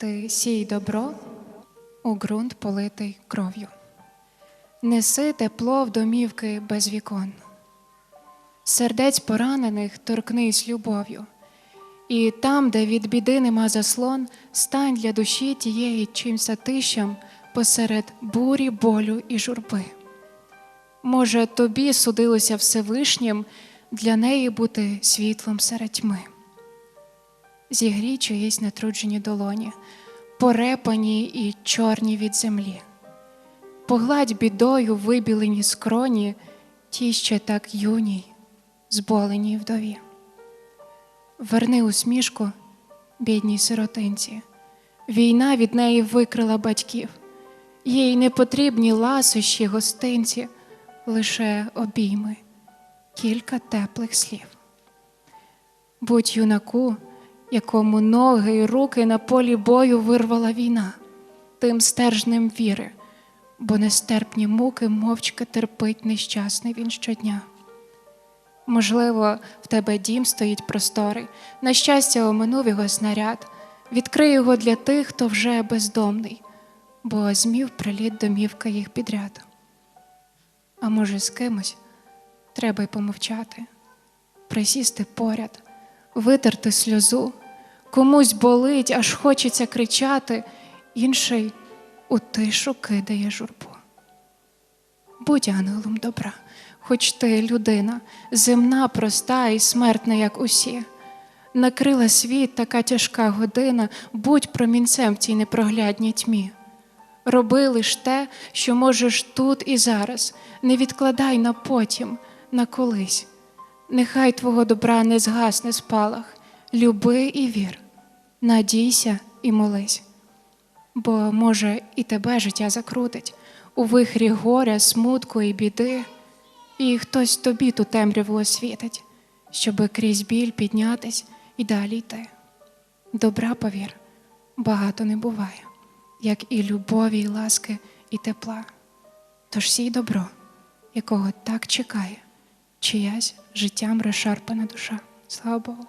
Ти сій добро у ґрунт политий кров'ю. Неси тепло в домівки без вікон. Сердець поранених торкнись любов'ю. І там, де від біди нема заслон, стань для душі тієї чимсь затишем посеред бурі, болю і журби. Може, тобі судилося Всевишнім для неї бути світлом серед тьми. Зігрій чиїсь натруджені долоні, порепані і чорні від землі. Погладь бідою вибілені скроні, ті ще так юній, зболеній вдові. Верни усмішку бідній сиротинці. Війна від неї викрила батьків, їй не потрібні ласощі гостинці, лише обійми, кілька теплих слів. Будь юнаку, якому ноги й руки на полі бою вирвала війна, тим стержнем віри, бо нестерпні муки мовчки терпить нещасний він щодня. Можливо, в тебе дім стоїть просторий, на щастя, оминув його снаряд, відкрий його для тих, хто вже бездомний, бо змів приліт домівка їх підряд. А може, з кимось треба й помовчати, присісти поряд, витерти сльозу, комусь болить, аж хочеться кричати, інший у тишу кидає журбу. Будь ангелом добра, хоч ти людина, земна, проста і смертна, як усі. Накрила світ така тяжка година, будь промінцем в цій непроглядній тьмі. Роби лиш те, що можеш тут і зараз, не відкладай на потім, на колись. Нехай твого добра не згасне спалах, люби і вір, надійся і молись. Бо, може, і тебе життя закрутить у вихрі горя, смутку і біди, і хтось тобі ту темряву освітить, щоби крізь біль піднятись і далі йти. Добра, повір, багато не буває, як і любові, і ласки, і тепла. Тож сій добро, якого так чекає, чиясь життям розшарпана душа. Слава Богу.